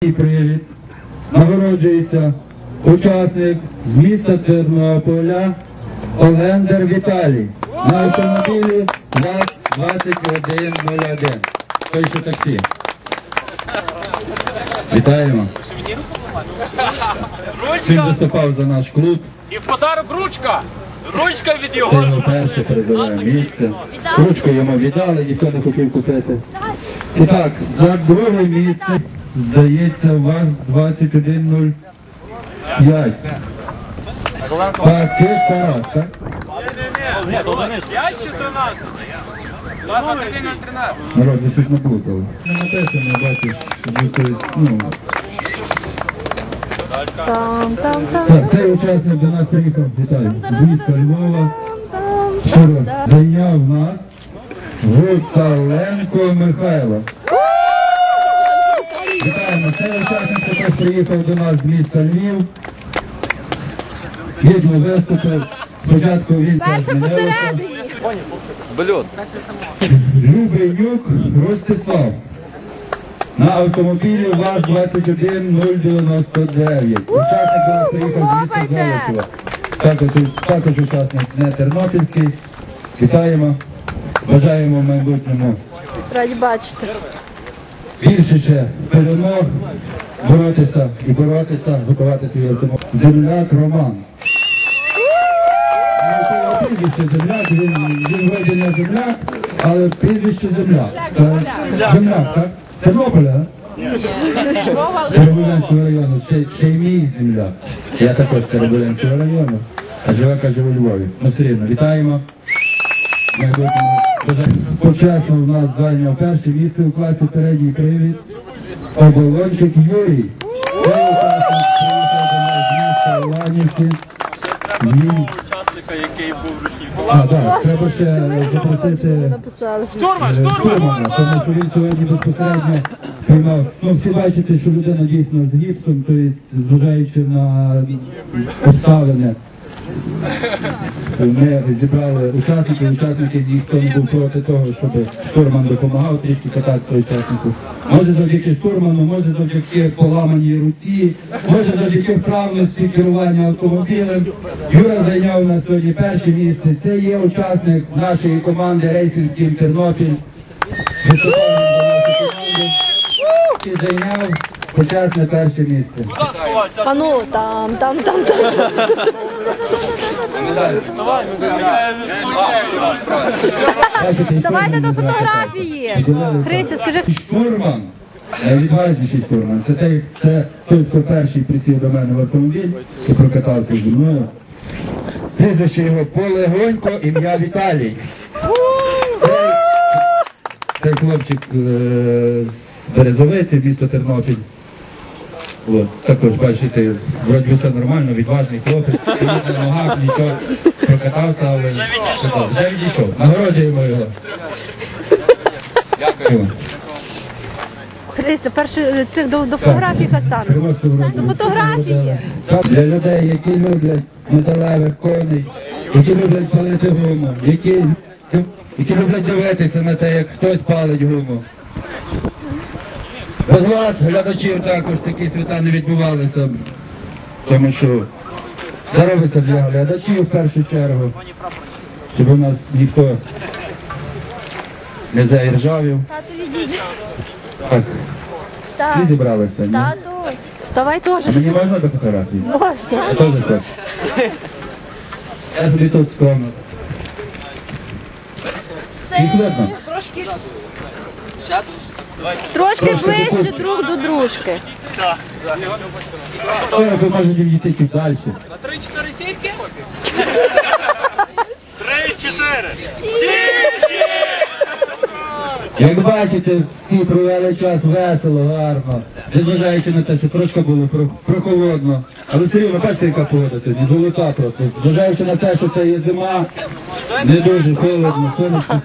Привід нагороджується учасник з міста Тернополя Олендер Віталій на автомобілі ВАЗ-2101. Той, що таксі. Вітаємо. Всім виступав за наш клуб. і в подарок ручка. Ручка від Це його його перше призове місце. Ручку йому віддали, ніхто не хотів купити. І так, за друге місце, здається, у вас 21.05. Так, ти ж Тарас, так? 5 чи 13? 21.013. Народ, ви щось наплутали. Не написано, бачиш, що ви, ну, Там, там, там, Так, цей учасник до нас приїхав, Віталій, з міста Львова. Що зайняв нас Гуцаленко Михайло. Вітаємо, цей учасник також приїхав до нас з міста Львів. Гідно виступив. Спочатку він змінився. посередині. Любенюк Ростислав. На автомобілі ВАЗ-21099. Учасник до нас приїхав з міста. Також, також учасник не Тернопільський. Вітаємо. Бажаємо в майбутньому Раді бачити. Більше ще перемог, боротися і боротися, готувати свій автомобіль. Земляк Роман. Ну, Прізвище земляк, він, він вроді земляк, але прізвище земляк. Це Земляк, так? Тернополя, а? Теребулянського району, ще, й мій земляк. Я також з Теребулянського району, а живе, каже, у Львові. Ну все рівно, вітаємо. Почесно в нас зайняв перше місце у класі передній привід. Оболончик Юрій. Він Учасника, який був ручній а, так, треба ще запросити Написали. Штурман, штурман! тому що він сьогодні безпосередньо приймав. Ну, всі бачите, що людина дійсно з гіпсом, тобто зважаючи на обставини. Ми зібрали учасників, учасники ніхто не був проти того, щоб штурман допомагав трішки кататися учаснику. Може завдяки штурману, може завдяки поламаній руці, може завдяки вправності керування автомобілем. Юра зайняв у нас сьогодні перше місце. Це є учасник нашої команди Racing Team Тернопіль. І зайняв почесне перше місце. Куди сховався? А ну, там, там, там, там. Давайте до фотографії. Христя, скажи, Штурман. Найвідважніший штурман. Це той, це той, хто перший присів до мене в автомобіль і прокатався зі мною. Прізвище його Полегонько, ім'я Віталій. Цей хлопчик е, з Березовиці, місто Тернопіль. От, також бачите, вроді все нормально, відважний хлопець, на ногах, нічого прокатався, але вже відійшов. Вже відійшов. Нагороджуємо його. Дякую. Христя, перше цих до, до фотографії хай стану. До фотографії. Для людей, які люблять металевих коней, які люблять палити гуму, які, які люблять дивитися на те, як хтось палить гуму. Без вас, глядачів, також такі свята не відбувалися, тому що це робиться для глядачів в першу чергу, щоб у нас ніхто не заіржавів. Тату, відійдіть. Так, Так, всі зібралися. ні? тату. Вставай теж. А Мені можна до фотографії? Можна. Я теж хочу. Я собі тут скромно. Їх видно? Трошки ближче друг до дружки. Ви можете відійти чуть далі. Три-чотири російські? Три-чотири! Як бачите, всі провели час весело, гарно. Незважаючи на те, що трошки було прохолодно. Але все рівно, бачите, яка погода сьогодні, золота просто. Зважаючи на те, що це є зима, не дуже холодно, сонечко